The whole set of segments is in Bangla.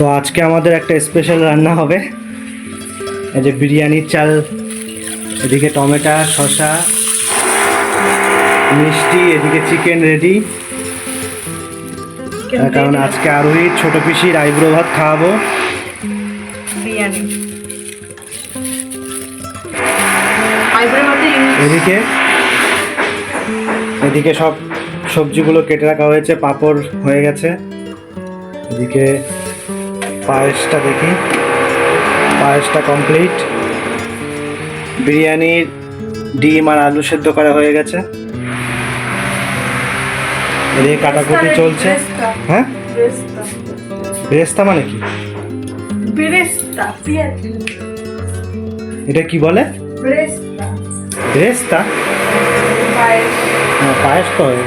তো আজকে আমাদের একটা স্পেশাল রান্না হবে। এই যে বিরিয়ানির চাল এদিকে টমেটো শসা মিষ্টি এদিকে চিকেন রেডি তার কারণ আজকে আরোহী ছোট পিসির আইব্রো ভাত খাওয়াবো। বিরিয়ানি। এদিকে এদিকে সব সবজিগুলো কেটে রাখা হয়েছে পাঁপড় হয়ে গেছে। এদিকে পায়েসটা দেখি। পায়েসটা কমপ্লিট বিরিয়ানির ডিম আর আলু সেদ্ধ করা হয়ে গেছে। এদিকে কাটাকুটি চলছে। হ্যাঁ? বেরেস্তা। মানে কি? এটা কি বলে? পায়েস। হ্যাঁ, পায়েস তো হয়।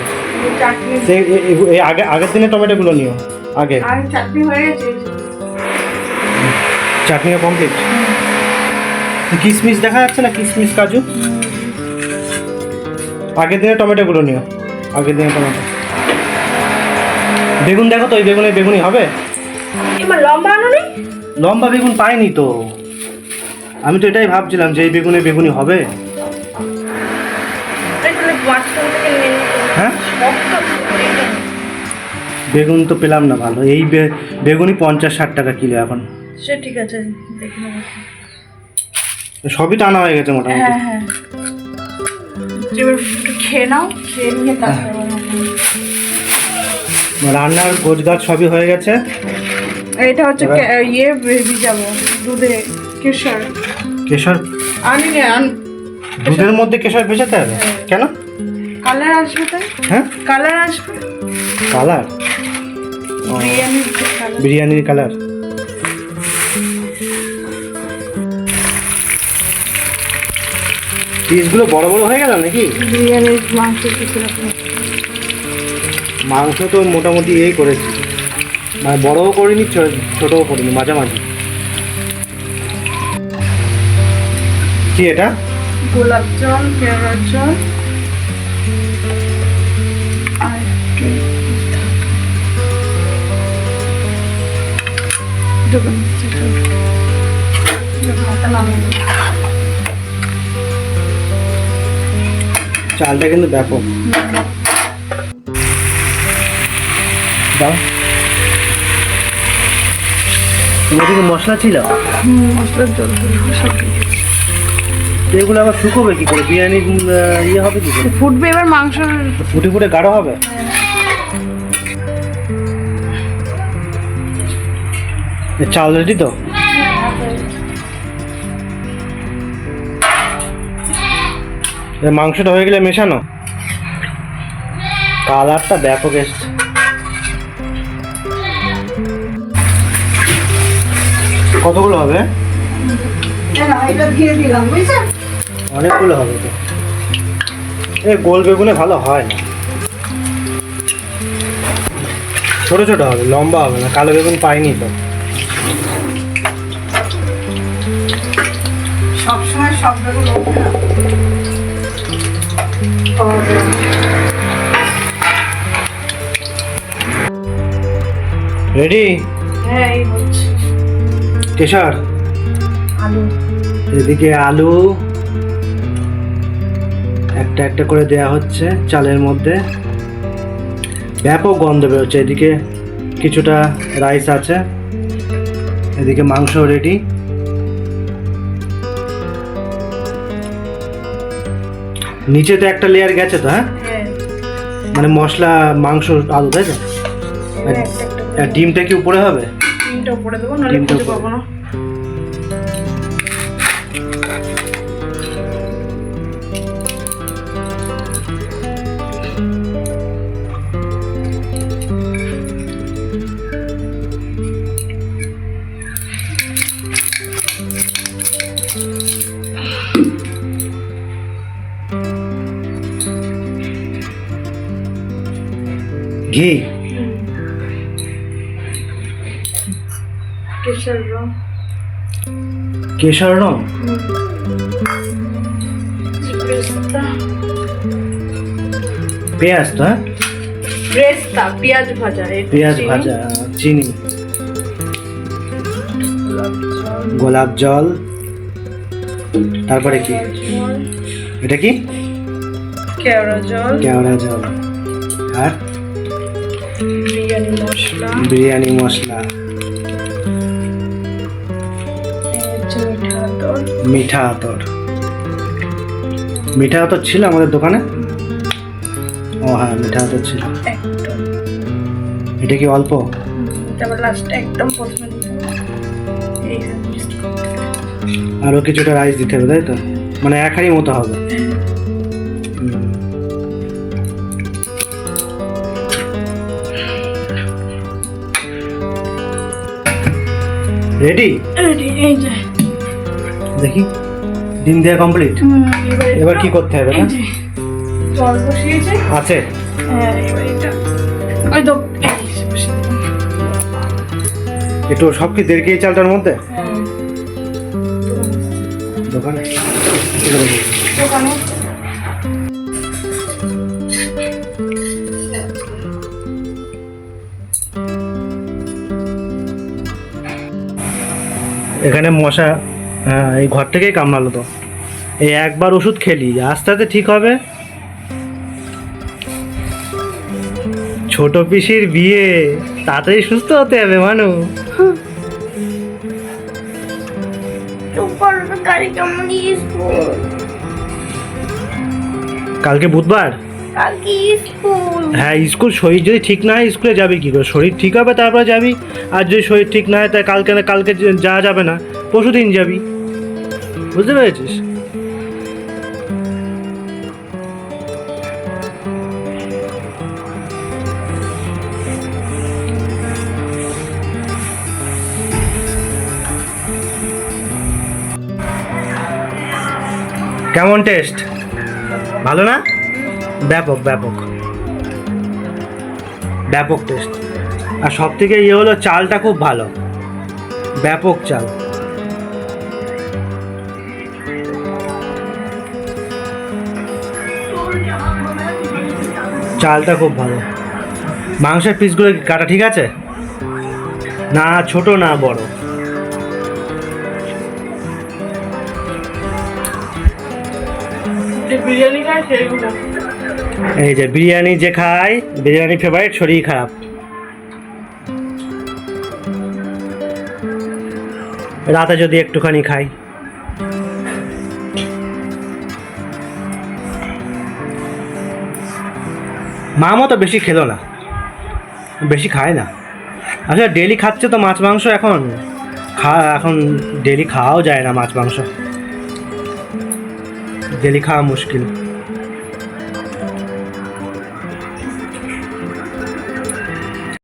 আগে আগের দিনে টমেটোগুলো নিও। আগে চাটনি হয়ে গেছে চাটনিও কমপ্লিট কিশমিশ দেখা যাচ্ছে না? কিশমিশ কাজু। আগের দিনে টমেটোগুলো নিও। আগের দিনে টমেটো। বেগুন দেখো তো ওই বেগুনে বেগুনি হবে? লম্বা আনো লম্বা বেগুন পাইনি তো। আমি তো এটাই ভাবছিলাম যে এই বেগুনে বেগুনি হবে। এই। হ্যাঁ। বেগুন তো পেলাম না ভালো। এই বেগুনি পঞ্চাশ ষাট টাকা কিলো এখন। সে ঠিক আছে দেখে নেব। সবই টানা হয়ে গেছে মোটামুটি। হ্যাঁ হ্যাঁ। এবার একটু খেয়ে নাও খেয়ে নিয়ে তারপরে রান্নার গোছগাছ সবই হয়ে গেছে। এটা হচ্ছে ইয়ে ভিজাবো দুধে কেশর। কেশর? আনি নে দুধের মধ্যে কেশর ভেজাতে হবে? কেন? কালার আসবে তাই? হ্যাঁ। কালার আসবে? কালার? বিরিয়ানির কালার। বিরিয়ানির কালার। পিসগুলো বড় বড় হয়ে গেল নাকি? বিরিয়ানির মাংস মাংস তো মোটামুটি এই করেছি। মানে বড়ও করিনি ছোটও করিনি মাঝামাঝি। কি এটা? গোলাপ জল দোকান চালটা কিন্তু ব্যাপক। দাও। তোমার মশলা ছিল? মশলার জল এগুলো আবার শুকোবে কি করে? বিরিয়ানি ইয়ে হবে কি করে? ফুটবে এবার মাংসের। ফুটে ফুটে গাঢ় হবে? চাল রেডি তো? মাংসটা হয়ে গেলে মেশানো? কালারটা ব্যাপক এসছে কতগুলো হবে? অনেকগুলো হবে তো। এ, গোল বেগুনে ভালো হয় না। ছোট ছোট হবে, লম্বা হবে না, কালো বেগুন পাইনি তো। সবসময় সব বেগুন না। রেডি হ্যাঁ এই হচ্ছে কেশর? আলু। এদিকে আলু। একটা একটা করে দেয়া হচ্ছে চালের মধ্যে। ব্যাপক গন্ধ বেরোচ্ছে। এদিকে কিছুটা রাইস আছে। এদিকে মাংস রেডি নিচে তো একটা লেয়ার গেছে তো হ্যাঁ? হ্যাঁ। মানে মশলা মাংস আলু তাই তো? আর ডিমটা কি উপরে হবে? ডিমটা উপরে দেবো ডিমটা ঘি। কেশর রং। কেশর রং? ব্রেস্তা পেঁয়াজ তো হ্যাঁ? পেঁয়াজ। ভাজা চিনি। গোলাপ জল। তারপরে কি? এটা কি? কেওড়া জল। কেওড়া জল। আর? বিরিয়ানি মশলা। বিরিয়ানি মশলা। মিঠা আতর। মিঠা আতর। মিঠা আতর ছিল আমাদের দোকানে? ও হ্যাঁ মিঠা আতর ছিল। এটা কি অল্প? তারপর লাস্টে একদম প্রথমে দিতে আরও কিছুটা রাইস দিতে হবে তাই তো? মানে এক হাঁড়ি মতো হবে। রেডি রেডি এই যে। দেখি। ডিম দেওয়া কমপ্লিট এবার কি করতে হবে না? জল বসিয়েছে। আছে। হ্যাঁ। একটু সব কি দেড় কেজি চালটার মধ্যে? হ্যাঁ। দোকানে দোকানে। এখানে মশা হ্যাঁ এই ঘর থেকেই কামড়ালো তো। এই একবার ওষুধ খেলি আস্তে আস্তে ঠিক হবে। ছোট পিসির বিয়ে তাড়াতাড়ি সুস্থ হতে হবে মানু। কালকে বুধবার? হ্যাঁ স্কুল শরীর যদি ঠিক না হয়, স্কুলে যাবি কি করে? শরীর ঠিক হবে, তারপরে যাবি। আর যদি শরীর ঠিক না হয় তাই কালকে না, কালকে যাওয়া যাবে না। পরশু দিন যাবি। বুঝতে পেরেছিস? কেমন টেস্ট ভালো না? ব্যাপক ব্যাপক। ব্যাপক টেস্ট আর সব থেকে ইয়ে হলো চালটা খুব ভালো। ব্যাপক চাল। চালটা খুব ভালো। মাংসের পিসগুলো কাটা ঠিক আছে? না, ছোট না, বড়। বিরিয়ানি খায় সেইগুলো। এই যে বিরিয়ানি যে খায় বিরিয়ানি ফেভারিট শরীর খারাপ। রাতে যদি একটুখানি খাই। মামও তো বেশি খেলো না। বেশি খায় না। আসলে ডেলি খাচ্ছে তো মাছ, মাংস এখন? খা, এখন ডেলি খাওয়াও যায় না মাছ, মাংস। ডেলি খাওয়া মুশকিল।